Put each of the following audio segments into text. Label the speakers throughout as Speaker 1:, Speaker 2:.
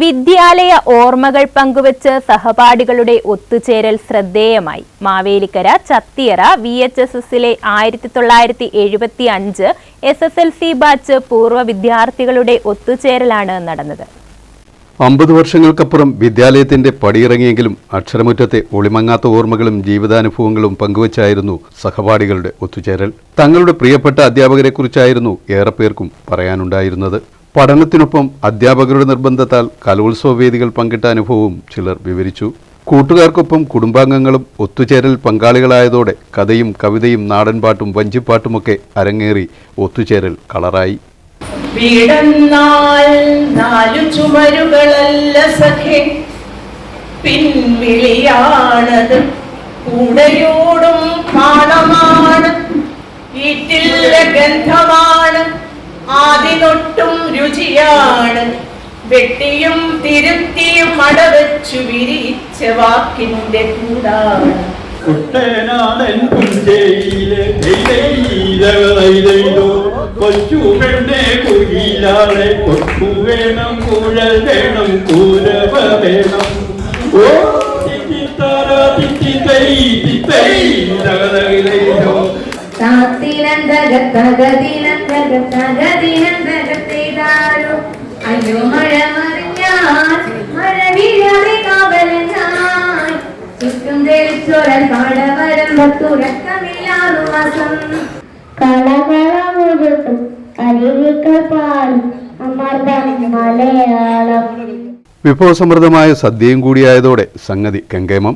Speaker 1: വിദ്യാലയ ഓർമ്മകൾ പങ്കുവച്ച് സഹപാഠികളുടെ ഒത്തുചേരൽ ശ്രദ്ധേയമായി. Mavelikkara Chathiyara V H S എസിലെ ആയിരത്തി തൊള്ളായിരത്തി എഴുപത്തി അഞ്ച് S S L C batch പൂർവ വിദ്യാർത്ഥികളുടെ ഒത്തുചേരലാണ് നടന്നത്.
Speaker 2: അമ്പത് വർഷങ്ങൾക്കപ്പുറം വിദ്യാലയത്തിന്റെ പടിയിറങ്ങിയെങ്കിലും അക്ഷരമുറ്റത്തെ ഒളിമങ്ങാത്ത ഓർമ്മകളും ജീവിതാനുഭവങ്ങളും പങ്കുവച്ചായിരുന്നു സഹപാഠികളുടെ ഒത്തുചേരൽ. തങ്ങളുടെ പ്രിയപ്പെട്ട അധ്യാപകരെക്കുറിച്ചായിരുന്നു ഏറെ പേർക്കും പറയാനുണ്ടായിരുന്നത്. പഠനത്തിനൊപ്പം അധ്യാപകരുടെ നിർബന്ധത്താൽ കലോത്സവ വേദികൾ പങ്കിട്ട അനുഭവവും ചിലർ വിവരിച്ചു. കൂട്ടുകാർക്കൊപ്പം കുടുംബാംഗങ്ങളും ഒത്തുചേരൽ പങ്കാളികളായതോടെ കഥയും കവിതയും നാടൻപാട്ടും വഞ്ചിപ്പാട്ടുമൊക്കെ അരങ്ങേറി ഒത്തുചേരൽ കളറായി.
Speaker 3: നാലു ചുമരുകളല്ല സഖേ. കൂടയോടും പാടമാണ് ഗന്ധമാണ്. ആദിനൊട്ടും രുചിയാണ്. വെട്ടിയും തിരുത്തിയും അടവച്ചു വിരിച്ച വാക്കിന്റെ കൂടാണ്.
Speaker 4: കുട്ടനാടൻ പുഞ്ചയിലെ ധൈര്യതോ കൊച്ചു പെണ്ണെ കുയിലാളെ കൊട്ടു വേണം കുഴൽ വേണം കൂരവ വേണം. ഓ തിത്തിത്തറ തിത്തിത്തൈ തിത്തൈ തകതകിലോ
Speaker 2: വിഭവസമൃദ്ധമായ സദ്യയും കൂടിയായതോടെ സംഗതി കെങ്കേമം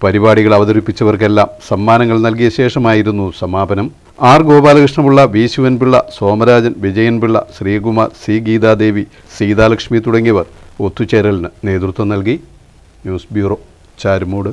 Speaker 2: പരിപാടികൾ അവതരിപ്പിച്ചവർക്കെല്ലാം സമ്മാനങ്ങൾ നൽകിയ ശേഷമായിരുന്നു സമാപനം R Gopalakrishnapillai V Sivanpillai Somarajan Vijayanpillai Sreekumar C Geethadevi Seethalakshmi തുടങ്ങിയവർ ഒത്തുചേരലിന് നേതൃത്വം നൽകി. News bureau Charummood.